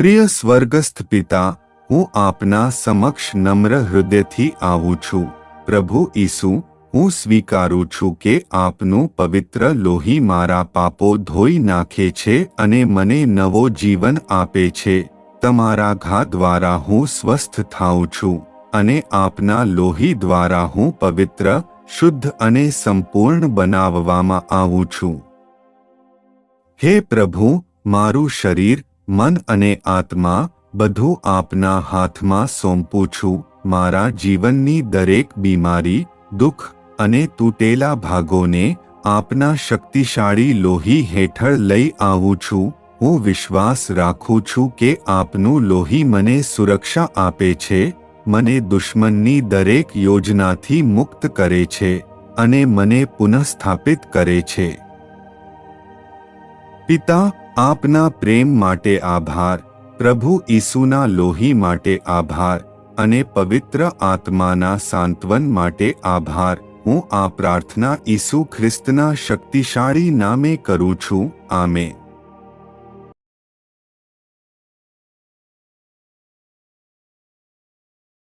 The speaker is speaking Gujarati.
પ્રિય સ્વર્ગસ્થ પિતા, હું આપના સમક્ષ નમ્ર હૃદયથી આવું છું. પ્રભુ ઈસુ, હું સ્વીકારું છું કે આપનું પવિત્ર લોહી મારા પાપો ધોઈ નાખે છે અને મને નવો જીવન આપે છે. તમારા ઘા દ્વારા હું સ્વસ્થ થાઉં છું અને આપના લોહી દ્વારા હું પવિત્ર, શુદ્ધ અને સંપૂર્ણ બનાવવામાં આવું છું. હે પ્રભુ, મારું શરીર મન અને આત્મા બધું આપના હાથમાં સોંપું છું. મારા જીવનની દરેક બીમારી, દુઃખ અને તૂટેલા ભાગોને આપના શક્તિશાળી લોહી હેઠળ લઈ આવું છું. હું વિશ્વાસ રાખું છું કે આપનું લોહી મને સુરક્ષા આપે છે, મને દુશ્મનની દરેક યોજનાથી મુક્ત કરે છે અને મને પુનઃસ્થાપિત કરે છે. પિતા આપના પ્રેમ માટે આભાર, પ્રભુ ઈસુના લોહી માટે આભાર અને પવિત્ર આત્માના સાંત્વન માટે આભાર. હું આ પ્રાર્થના ઈસુ ખ્રિસ્તના શક્તિશાળી નામે કરું છું. આમે